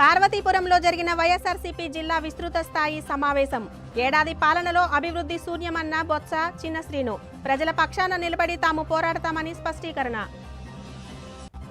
పార్వతీపురంలో జరిగిన వైఎస్ఆర్సీపీ జిల్లా విస్తృత స్థాయి సమావేశం. ఏడాది పాలనలో అభివృద్ధి శూన్యమన్న బొత్స చిన్న శ్రీను. ప్రజల పక్షాన నిలబడి తాము పోరాడతామని స్పష్టీకరణ.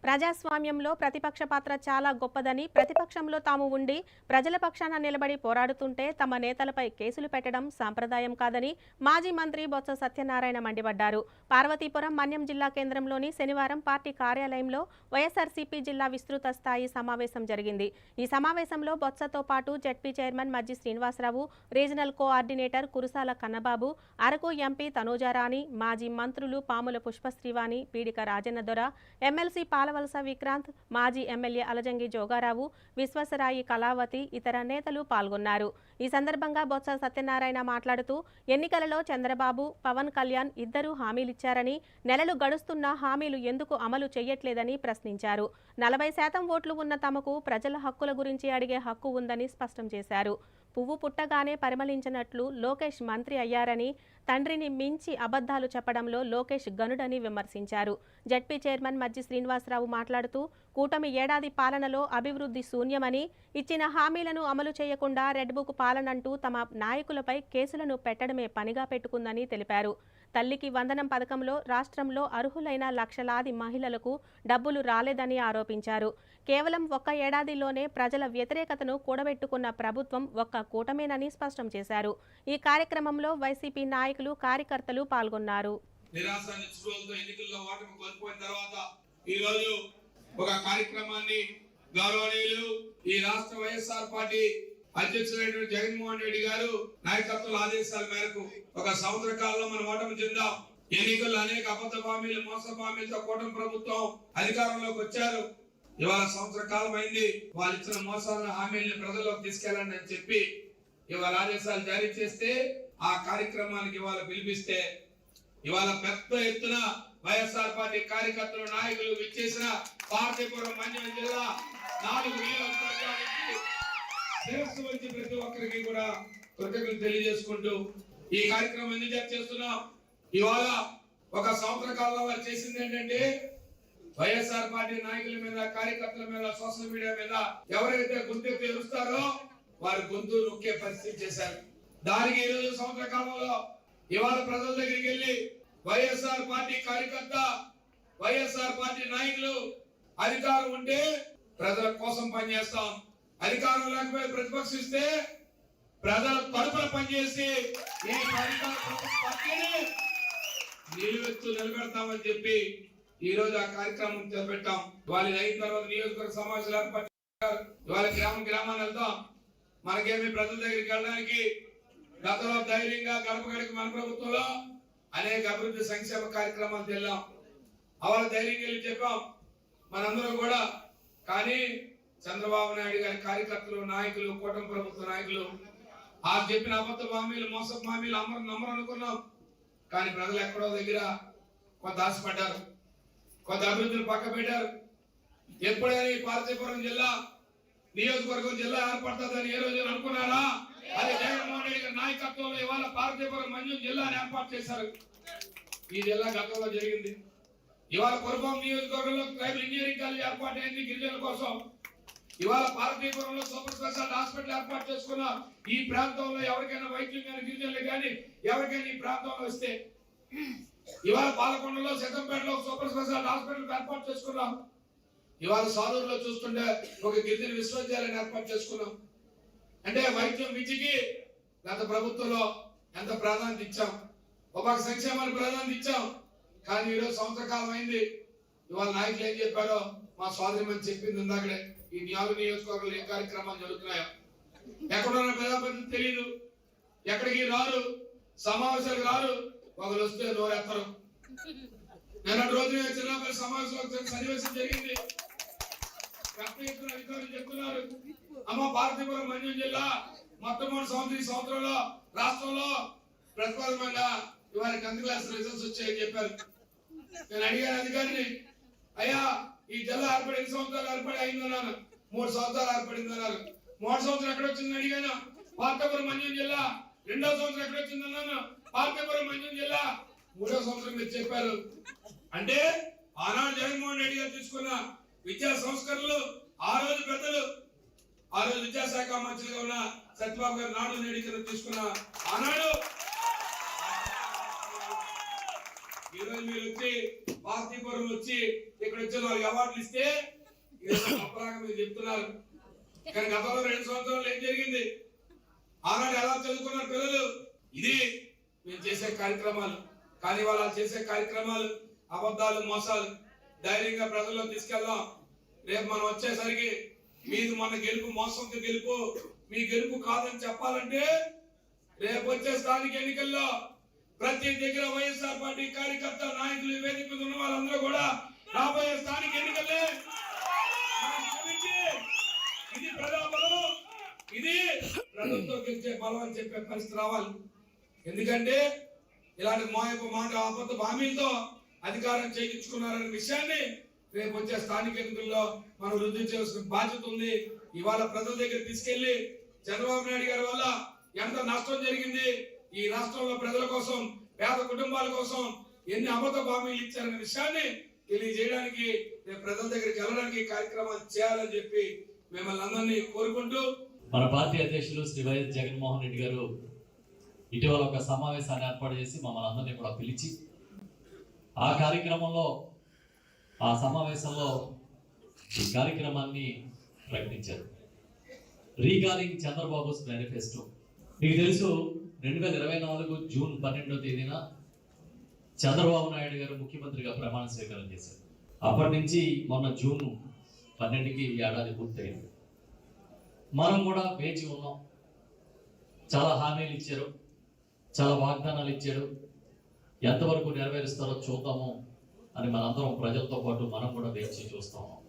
ప్రజాస్వామ్యంలో ప్రతిపక్ష పాత్ర చాలా గొప్పదని ప్రతిపక్షంలో తాము ఉండి ప్రజల పక్షాన నిలబడి పోరాడుతుంటే తమ నేతలపై కేసులు పెట్టడం సాంప్రదాయం కాదని మాజీ మంత్రి బొత్స సత్యనారాయణ మండిపడ్డారు. పార్వతీపురం మన్యం జిల్లా కేంద్రంలోని శనివారం పార్టీ కార్యాలయంలో వైఎస్ఆర్సీపీ జిల్లా విస్తృత స్థాయి సమావేశం జరిగింది. ఈ సమావేశంలో బొత్సతో పాటు ZP chairman Majji Srinivasarao regional coordinator Kurasala Kannababu Araku MP Tanujarani మాజీ మంత్రులు పాముల పుష్పశ్రీవాణి పీడిక రాజన్నదొర ఎమ్మెల్సీ పాల పాలవలస విక్రాంత్ మాజీ ఎమ్మెల్యే అలజంగి జోగారావు విశ్వసరాయి కళావతి ఇతర నేతలు పాల్గొన్నారు. ఈ సందర్భంగా బొత్స సత్యనారాయణ మాట్లాడుతూ ఎన్నికలలో చంద్రబాబు పవన్ కళ్యాణ్ ఇద్దరూ హామీలిచ్చారని నెలలు గడుస్తున్నా హామీలు ఎందుకు అమలు చేయట్లేదని ప్రశ్నించారు. నలభై శాతం ఓట్లు ఉన్న తమకు ప్రజల హక్కుల గురించి అడిగే హక్కు ఉందని స్పష్టం చేశారు. పువ్వు పుట్టగానే పరిమళించినట్లు లోకేష్ మంత్రి అయ్యారని తండ్రిని మించి అబద్ధాలు చెప్పడంలో లోకేష్ గనుడని విమర్శించారు. జడ్పీ చైర్మన్ మజ్జి శ్రీనివాసరావు మాట్లాడుతూ కూటమి ఏడాది పాలనలో అభివృద్ధి శూన్యమని ఇచ్చిన హామీలను అమలు చేయకుండా రెడ్ బుక్ పాలనంటూ తమ నాయకులపై కేసులను పెట్టడమే పనిగా పెట్టుకుందని తెలిపారు. తల్లికి వందనం పథకంలో రాష్ట్రంలో అర్హులైన లక్షలాది మహిళలకు డబ్బులు రాలేదని ఆరోపించారు. కేవలం ఒక్క ఏడాదిలోనే ప్రజల వ్యతిరేకతను కూడబెట్టుకున్న ప్రభుత్వం ఒక్క కూటమేనని స్పష్టం చేశారు. ఈ కార్యక్రమంలో వైసీపీ నాయకులు కార్యకర్తలు పాల్గొన్నారు. ఒక కార్యక్రమాన్ని గౌరవనీయులు ఈ రాష్ట్ర వైఎస్ఆర్ పార్టీ అధ్యక్షులైనటువంటి జగన్మోహన్ రెడ్డి గారు నాయకత్వం ఆదేశాల మేరకు ఒక సంవత్సర కాలంలో మనం ఓటమి చెందాం. ఎన్నికల్లో అనేక అబద్ధ హామీలు మోస హామీలతో కూటమి ప్రభుత్వం అధికారంలోకి వచ్చారు. ఇవాళ సంవత్సర కాలం అయింది. వాళ్ళు ఇచ్చిన మోసాలను హామీలను ప్రజల్లోకి తీసుకెళ్ళండి అని చెప్పి ఇవాళ ఆదేశాలు జారీ చేస్తే ఆ కార్యక్రమానికి ఇవాళ పిలిపిస్తే ఇవాళ పెద్ద ఎత్తున వైఎస్ఆర్ పార్టీ కార్యకర్తలు నాయకులు విచ్చేసిన పార్టీపురం మన్యం జిల్లా నాలుగు నియోజకవర్గానికి శిరస్సు వచ్చి ప్రతి ఒక్కరికి కూడా కృతజ్ఞతలు తెలియజేసుకుంటూ ఈ కార్యక్రమం ఎందుకు చేస్తున్నాం? ఇవాళ ఒక సంవత్సర కాలంలో వారు చేసింది ఏంటంటే వైఎస్ఆర్ పార్టీ నాయకుల మీద కార్యకర్తల మీద సోషల్ మీడియా మీద ఎవరైతే గొంతు తెరుస్తారో వారి గొంతు నొక్కే పరిస్థితి చేశారు. దానికి ఈ రోజు సంవత్సర కాలంలో ఇవాళ ప్రజల దగ్గరికి వెళ్ళి వైఎస్ఆర్ పార్టీ కార్యకర్త వైఎస్ఆర్ పార్టీ నాయకులు అధికారం ఉంటే ప్రజల కోసం పనిచేస్తాం. అధికారం లేకపోతే ప్రతిపక్షిస్తే ప్రజల తరపున పనిచేసి ఈ పార్టీని నిలువెత్తు నిలబెడతామని చెప్పి ఈ రోజు ఆ కార్యక్రమం చేపెట్టాం. వాళ్ళ అయిన తర్వాత నియోజకవర్గ సమావేశాలు ఏర్పాటు వాళ్ళ గ్రామం గ్రామాన్ని వెళ్తాం. మనకేమి ప్రజల దగ్గరికి వెళ్ళడానికి గతంలో ధైర్యంగా గడప గడికి మన ప్రభుత్వంలో అనేక అభివృద్ధి సంక్షేమ కార్యక్రమాలు తెల్లాం అవాళ్ళ ధైర్యం వెళ్ళి చెప్పాం. మనందరం కూడా. కానీ చంద్రబాబు నాయుడు గారి కార్యకర్తలు నాయకులు కూటమి ప్రభుత్వ నాయకులు. ఆ చెప్పిన అబద్ధ హామీలు మోసపు హామీలు అమరు నమ్మరు అనుకున్నాం. కానీ ప్రజలు ఎక్కడో దగ్గర కొంత ఆశపడ్డారు. కొంత అభివృద్ధిని పక్క పెట్టారు ఎప్పుడైనా ఈ పార్వతీపురం జిల్లా నియోజకవర్గం జిల్లా ఏర్పడుతుందని ఏ రోజు అనుకున్నారా? అది జగన్మోహన్ రెడ్డి గారి నాయకత్వంలో ఇవాళ పార్వతీపురం మంజూరు జిల్లాని ఏర్పాటు చేశారు. ఈ జిల్లా గతంలో జరిగింది. ఇవాళ కురుపం నియోజకవర్గంలో ట్రైబల్ ఇంజనీరింగ్ కాలేజ్ ఏర్పాటు అయింది గిరిజనుల కోసం. ఇవాళ పార్వతీపురంలో సూపర్ స్పెషాలిటీ హాస్పిటల్ ఏర్పాటు చేసుకున్నాం ఈ ప్రాంతంలో ఎవరికైనా వైద్యం కానీ గిరిజనులు కానీ ఎవరికైనా ఈ ప్రాంతంలో వస్తే ఇవాళ పాలకొండలో సిద్ధంపేటలో సూపర్ స్పెషాలిటీ హాస్పిటల్ ఏర్పాటు చేసుకున్నాం. ఇవాళ సాలూరులో చూస్తుంటే ఒక గిరిజన విశ్వవిద్యాలయం ఏర్పాటు చేసుకున్నాం. అంటే వైద్యం విద్యకి గత ప్రభుత్వంలో ఎంత ప్రాధాన్యత ఇచ్చాం? ఒక సంక్షేమానికి ప్రాధాన్యత ఇచ్చాం. కానీ ఈరోజు సంవత్సర కాలం అయింది. ఇవాళ నాయకులు ఏం చెప్పారో మా స్వాధీనం చెప్పింది ఇందాకడే. ఈ నాలుగు నియోజకవర్గాలు ఏ కార్యక్రమాలు జరుగుతున్నాయో? ఎక్కడున్న ప్రజాప్రతినిధి తెలియదు ఎక్కడికి రారు? సమావేశాలు రారు? ఒకరు వస్తే నోరెత్తరు నిన్నటి రోజు చిన్నపల్లి సమావేశం సన్నివేశం జరిగింది. అధికారులు చెప్తున్నారు. అమ్మ భారతీపురం మంజూరు జిల్లా మొట్టమొదటి సంవత్సరం ఈ సంవత్సరంలో రాష్ట్రంలో ప్రతిపాదనంగా ఇవాళ టెన్త్ క్లాస్ రిజల్ట్స్ వచ్చాయని చెప్పారు. నేను అడిగాను అధికారిని అయ్యా ఈ జిల్లా ఏర్పడి ఎన్ని సంవత్సరాలు ఏర్పడి అయిందన్నాను మూడు సంవత్సరాలు ఏర్పడింది అన్నారు మూడు సంవత్సరం ఎక్కడ వచ్చింది అడిగాను? పార్తపురం మన్యం జిల్లా. రెండో సంవత్సరం ఎక్కడ వచ్చింది అన్నాను పార్తపురం మన్యం జిల్లా. మూడో సంవత్సరం మీరు చెప్పారు. అంటే ఆనాడు జగన్మోహన్ రెడ్డి గారు తీసుకున్న విద్యా సంస్కరణలు ఆ రోజు పెద్దలు రోజు విద్యాశాఖ మంత్రిగా ఉన్న సత్యబాబు గారు నాడు నేడు తీసుకున్న ఆనాడు ఈ రోజు మీరు వచ్చి పార్తీపురం వచ్చి ఇక్కడ వచ్చి నాలుగు అవార్డులు ఇస్తే ఇదేదో మీరు చెప్తున్నారు. కానీ గతంలో రెండు సంవత్సరాలు ఏం జరిగింది? ఆనాడు ఎలా చదువుకున్నారు పిల్లలు? ఇది మేము చేసే కార్యక్రమాలు. కానీ వాళ్ళు చేసే కార్యక్రమాలు అబద్ధాలు మోసాలు ధైర్యంగా ప్రజల్లో తీసుకెళ్దాం. రేపు మనం వచ్చేసరికి మీది మన గెలుపు మోసంతో గెలుపు మీ గెలుపు కాదని చెప్పాలంటే రేపు వచ్చే స్థానిక ఎన్నికల్లో ప్రతి దగ్గర వైఎస్ఆర్ పార్టీ కార్యకర్త నాయకులు వేదిక ఉన్న వాళ్ళందరూ కూడా రాబోయే స్థానిక ఎన్నికలే ఇది ప్రజాబలం. ఇది ప్రభుత్వం గెలిచే బలం అని చెప్పే పరిస్థితి రావాలి. ఎందుకంటే ఇలాంటి మోయపు మాట ఆపద హామీలతో అధికారం చేయించుకున్నారనే విషయాన్ని రేపు వచ్చే స్థానిక ఎన్నికల్లో మనం వృద్ధి చేయాల్సిన బాధ్యత ఉంది. ఇవాళ ప్రజల దగ్గర తీసుకెళ్ళి చంద్రబాబు నాయుడు గారి వల్ల ఎంత నష్టం జరిగింది ఈ రాష్ట్రంలో ప్రజల కోసం పేద కుటుంబాల కోసం ఎన్ని అమృత హామీలు ఇచ్చారనే విషయాన్ని తెలియజేయడానికి రేపు ప్రజల దగ్గరికి వెళ్ళడానికి కార్యక్రమాలు చేయాలని చెప్పి మిమ్మల్ని అందరినీ కోరుకుంటూ మన పార్టీ అధ్యక్షులు శ్రీ వైఎస్ జగన్మోహన్ రెడ్డి గారు ఇటీవల ఒక సమావేశాన్ని ఏర్పాటు చేసి మమ్మల్ని అందరినీ కూడా పిలిచి ఆ కార్యక్రమంలో ఆ సమావేశంలో ఈ కార్యక్రమాన్ని ప్రకటించారు. Recalling Chandrababu's manifesto. మీకు తెలుసు రెండు వేల ఇరవై నాలుగు జూన్ పన్నెండో తేదీన చంద్రబాబు నాయుడు గారు ముఖ్యమంత్రిగా ప్రమాణ స్వీకారం చేశారు. అప్పటి నుంచి మొన్న జూన్ పన్నెండుకి ఏడాది పూర్తయింది. మనం కూడా వేచి ఉన్నాం. చాలా హామీలు ఇచ్చారు. చాలా వాగ్దానాలు ఇచ్చారు. ఎంతవరకు నెరవేరుస్తారో చూద్దాము అని మనందరం ప్రజలతో పాటు మనం కూడా వేచి చూస్తాము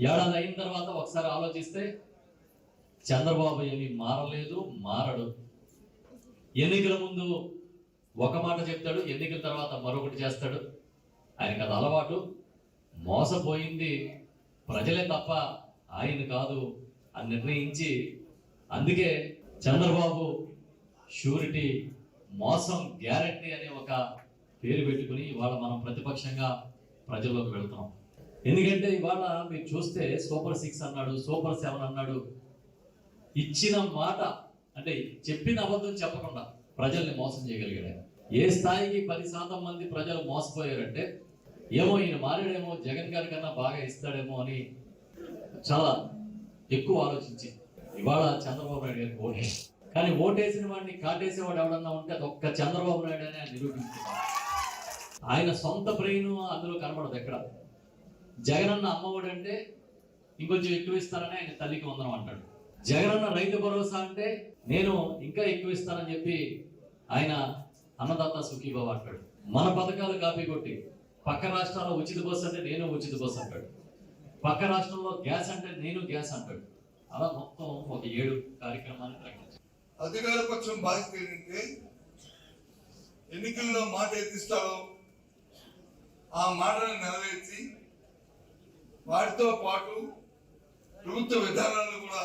ఏడాది అయిన తర్వాత ఒకసారి ఆలోచిస్తే చంద్రబాబు ఏమీ మారలేదు మారడు. ఎన్నికల ముందు ఒక మాట చెప్తాడు ఎన్నికల తర్వాత మరొకటి చేస్తాడు. ఆయనకు అది అలవాటు. మోసపోయింది ప్రజలే తప్ప ఆయన కాదు అని నిర్ణయించి అందుకే చంద్రబాబు షూరిటీ మోసం గ్యారంటీ అనే ఒక పేరు పెట్టుకుని ఇవాళ మనం ప్రతిపక్షంగా ప్రజల్లోకి వెళ్తున్నాం. ఎందుకంటే ఇవాళ మీరు చూస్తే సూపర్ సిక్స్ అన్నాడు సూపర్ సెవెన్ అన్నాడు. ఇచ్చిన మాట అంటే చెప్పిన అబద్ధం చెప్పకుండా ప్రజల్ని మోసం చేయగలిగాడు ఏ స్థాయికి పది శాతం మంది ప్రజలు మోసపోయారంటే ఏమో ఈయన మారాడేమో జగన్ గారి కన్నా బాగా ఇస్తాడేమో అని చాలా ఎక్కువ ఆలోచించి ఇవాళ చంద్రబాబు నాయుడు గారికి ఓటేసి కానీ ఓటేసిన వాడిని కాటేసేవాడు ఎవడన్నా ఉంటే అది ఒక్క చంద్రబాబు నాయుడు అనే నిరూపించుకున్నాడు. ఆయన సొంత బ్రెయిన్ అందులో కనబడదు ఎక్కడ. జగనన్న అమ్మఒడు అంటే ఇంకొంచెం ఎక్కువ ఇస్తారని ఆయన తల్లికి వందనం అంటాడు. జగనన్న రైతు భరోసా అంటే నేను ఇంకా ఎక్కువ ఇస్తానని చెప్పి ఆయన అన్నదాత సుఖీబాబు అంటాడు. మన పథకాలు కాపీ కొట్టి పక్క రాష్ట్రాల్లో ఉచిత బస్సు అంటే నేను ఉచిత బస్సు అంటాడు. పక్క రాష్ట్రంలో గ్యాస్ అంటే నేను గ్యాస్ అంటాడు. అలా మొత్తం ఒక ఏడు కార్యక్రమాన్ని ప్రకటించాడు అధికార పక్షం బాధ్యత ఏంటంటే ఎన్నికల్లో మాట ఎత్తిస్తారో ఆ మాటను నెరవేర్చి వాటితో పాటు ప్రభుత్వ విధానాలను కూడా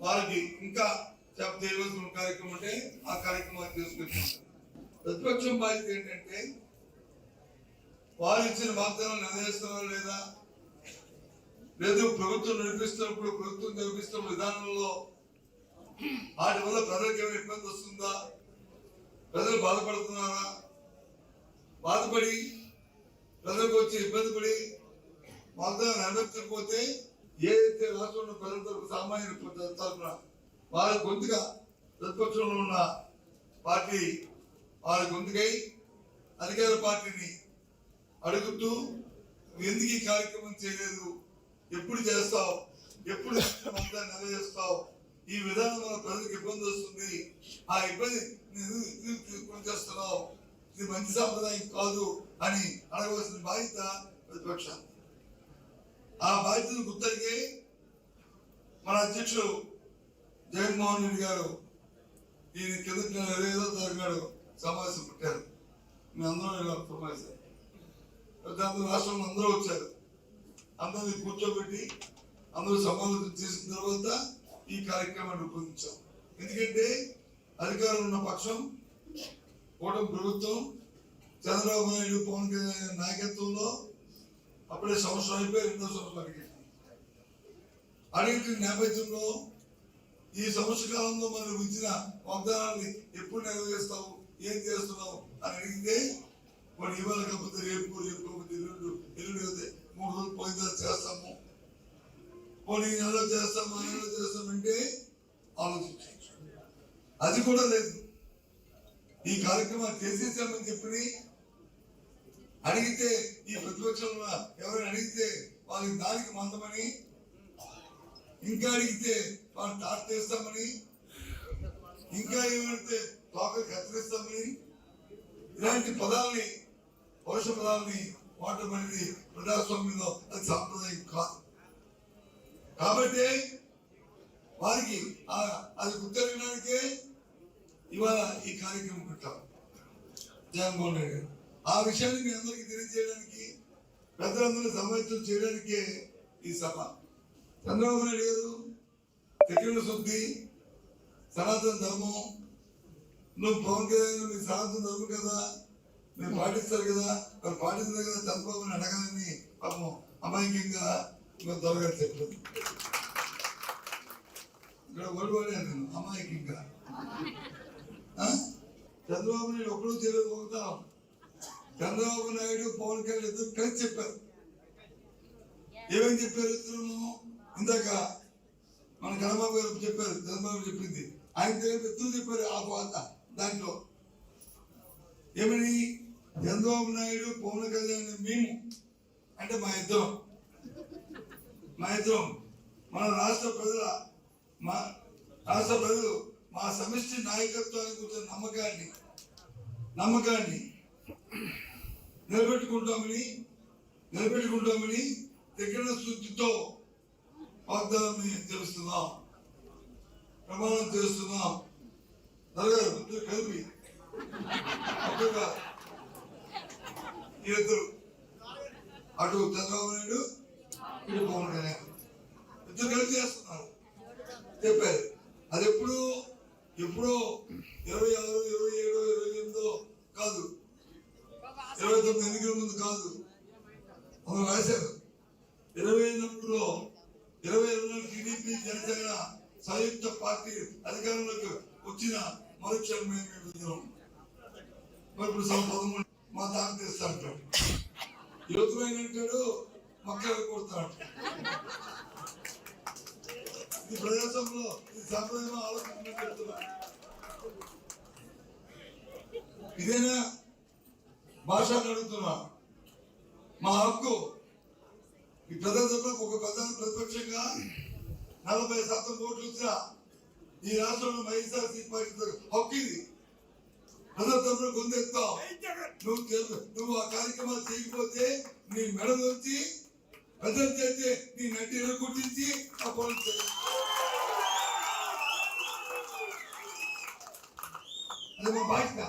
వారికి ఇంకా చెప్ప చేయవలసిన కార్యక్రమం ఉంటే ఆ కార్యక్రమాలు తీసుకుంటాం ప్రతిపక్షం బాధ్యత ఏంటంటే వారు ఇచ్చిన వాగ్దానం నెరవేరుస్తున్నారా లేదా? లేదు ప్రభుత్వం నడిపిస్తున్నప్పుడు ప్రభుత్వం నడిపిస్తున్న విధానంలో వాటి వల్ల ప్రజలకు ఏమైనా ఇబ్బంది వస్తుందా? ప్రజలు బాధపడుతున్నారా? బాధపడి ప్రజలకు వచ్చి ఇబ్బంది పడి వాగ్దానం నెరవేర్చకపోతే ఏదైతే రాష్ట్రంలో ప్రజల తరపు సామాన్యుల తరపున వారి గొంతుగా ప్రతిపక్షంలో ఉన్న పార్టీ వారి గొంతుకై అధికార పార్టీని అడుగుతూ ఎందుకు ఈ కార్యక్రమం చేయలేదు? ఎప్పుడు చేస్తావు? ఎప్పుడు అంతా నెరవేరుస్తావు? ఈ విధానం మన ప్రజలకు ఇబ్బంది వస్తుంది. ఆ ఇబ్బంది నేను చేస్తున్నావు? ఇది మంచి సాంప్రదాయం కాదు అని అడగవలసిన బాధ్యత ప్రతిపక్షం ఆ బాధ్యతను గుర్తరిగే మన అధ్యక్షుడు జగన్మోహన్ రెడ్డి గారు ఈయన కిందటి నెల ఇరవై ఐదో తారీఖు నాడు సమావేశం పెట్టారు. మేము అందరూ ఇలా సమావేశం పెద్ద రాష్ట్రంలో అందరూ వచ్చారు. అందరిని కూర్చోబెట్టి అందరూ సమాలోచన చేసిన తర్వాత ఈ కార్యక్రమాన్ని రూపొందించాం. ఎందుకంటే అధికారం ఉన్న పక్షం కూటమి ప్రభుత్వం చంద్రబాబు నాయుడు పవన్ కళ్యాణ్ నాయకత్వంలో అప్పుడే సంవత్సరం అయిపోయి రెండో సంవత్సరం అడిగింది అడిగిన నేపథ్యంలో ఈ సంవత్సర కాలంలో మనం ఇచ్చిన వాగ్దానాన్ని ఎప్పుడు నెరవేరుస్తావు? ఏం చేస్తున్నావు? అని అడిగితే వాడు ఇవాళ కాకపోతే రేపు రేపు కాకపోతే ఎల్లుండు ఎల్లుండి అయితే మూడు రోజులు పోయిన చేస్తాము. పోనీ నెలలో చేస్తాము ఆ నెలలో చేస్తామంటే ఆలోచించవచ్చు. అది కూడా లేదు. ఈ కార్యక్రమాన్ని చేసేసామని చెప్పి అడిగితే ఈ ప్రతిపక్షంలో ఎవరైనా అడిగితే వాళ్ళకి దానికి మందమని ఇంకా అడిగితే వాళ్ళు టార్చ్ చేస్తామని ఇంకా ఏమంటే తోకలు కత్తిరిస్తామని ఇలాంటి పదాలని పరుష పదాలని వాడటం అనేది ప్రజాస్వామ్యంలో అది సాంప్రదాయం కాదు. కాబట్టి వారికి అది గుర్తెరగడానికే ఇవాళ ఈ కార్యక్రమం పెట్టాం. జగన్మోహన్ రెడ్డి గారు. ఆ విషయాన్ని మీ అందరికీ తెలియజేయడానికి పెద్దలందరూ సమావేశం చేయడానికే ఈ సభ. చంద్రబాబు నాయుడు గారు తెగిన శుద్ధి సనాతన ధర్మం నువ్వు పవన్ కళ్యాణ్ మీ సనాతన ధర్మం కదా మీరు పాటిస్తారు కదా మరి పాటిస్తారు కదా చంద్రబాబుని అడగాలని పాపం అమాయకంగా త్వరగా దొరగారు చెప్పలేదు ఇక్కడ ఓడిపోయాను నేను అమాయకంగా. చంద్రబాబు నాయుడు ఒక్కడూ తెలియదు ఒకతాం చంద్రబాబు నాయుడు పవన్ కళ్యాణ్ ఇద్దరు కలిసి చెప్పారు. ఏమేమి చెప్పారు ఇద్దరు? ఇందాక మన కన్నబాబు గారు చెప్పారు చంద్రబాబు చెప్పింది. ఆయన ఎత్తులు చెప్పారు ఆ పాత దాంట్లో. ఏమని? చంద్రబాబు నాయుడు పవన్ కళ్యాణ్ మేము. అంటే మా ఇద్దరం. మా ఇద్దరం. మన రాష్ట్ర ప్రజల మా రాష్ట్ర ప్రజలు మా సమిష్టి నాయకత్వానికి ఉంచిన నమ్మకాన్ని నమ్మకాన్ని నిలబెట్టుకుంటామని నిలబెట్టుకుంటామని దగ్గర శుద్ధితో వాగ్దానం తెలుస్తున్నాం ప్రమాణం తెలుస్తున్నాం నలుగురు ఇద్దరు కలిపి ఒక్కగా ఇద్దరు అటు చంద్రబాబు నాయుడు ఇటు పవన్ కళ్యాణ్ ఇద్దరు కలిసి చేస్తున్నారు. చెప్పారు. అది ఎప్పుడు ఎప్పుడో ఇరవై ఆరు ఇరవై ఏడు ఇరవై ఎనిమిదో కాదు. ఇరవై తొమ్మిది ఎన్నికల ముందు కాదు. మనం రాశారు ఇరవై ఎనిమిదిలో ఇరవై రెండు టీడీపీ జనసేన సంయుక్త పార్టీ అధికారంలోకి వచ్చిన మరుక్షణం మరి ఇప్పుడు సంవత్సరం పదమూడు మా దాన్ని తెస్తా యువతమైన అంటాడు? మక్కలు కొడతాడు ఇది ప్రదేశంలో ఇది సంప్రదాయం ఆలోచన ఇదేనా? భాషను అడుగుతున్నా. మా హక్కు. ఈ ప్రజాసభలో ఒక ప్రధాన ప్రతిపక్షంగా నలభై శాతం ఓట్లు వచ్చిన ఈ రాష్ట్రంలో వైఎస్ఆర్సీ పార్టీ హక్కు ఇది. ప్రజాసభలో గొంతెత్తావు నువ్వు నువ్వు ఆ కార్యక్రమాలు చేయకపోతే నీ మెడ వచ్చి ప్రజలు చేస్తే నీ నడ్డి గుర్తించి ఆ పనులు చేయాలి అది మా బాధ్యత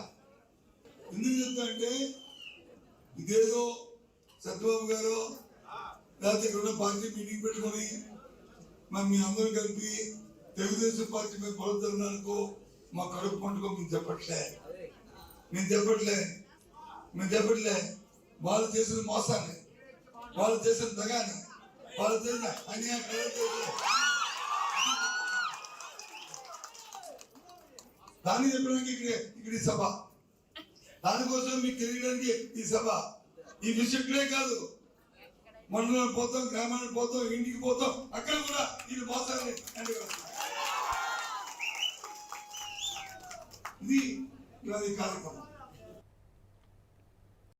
ఎందుకు చెప్తా అంటే ఇదేదో సత్యబాబు గారు లేకపోతే ఇక్కడ ఉన్న పార్టీ మీటింగ్ పెట్టుకొని మరి మీ అందరూ కలిపి తెలుగుదేశం పార్టీ మీద పొలదన్నానుకో మా కడుపు పండుగ మేము చెప్పట్లే. మేము చెప్పట్లే. మేము చెప్పట్లే. వాళ్ళు చేసిన మోసాన్ని వాళ్ళు చేసిన దగాని వాళ్ళు చేసిన అన్యాయం దాన్ని చెప్పడానికి ఇక్కడ ఇక్కడ ఈ సభ. దానికోసం మీకు తెలియడానికి ఈ సభ. ఈ విషయంలో కాదు. మండలం పోతాం గ్రామానికి పోతాం ఇంటికి పోతాం అక్కడ కూడా ఇది మోసాన్ని ఇది కార్యక్రమం.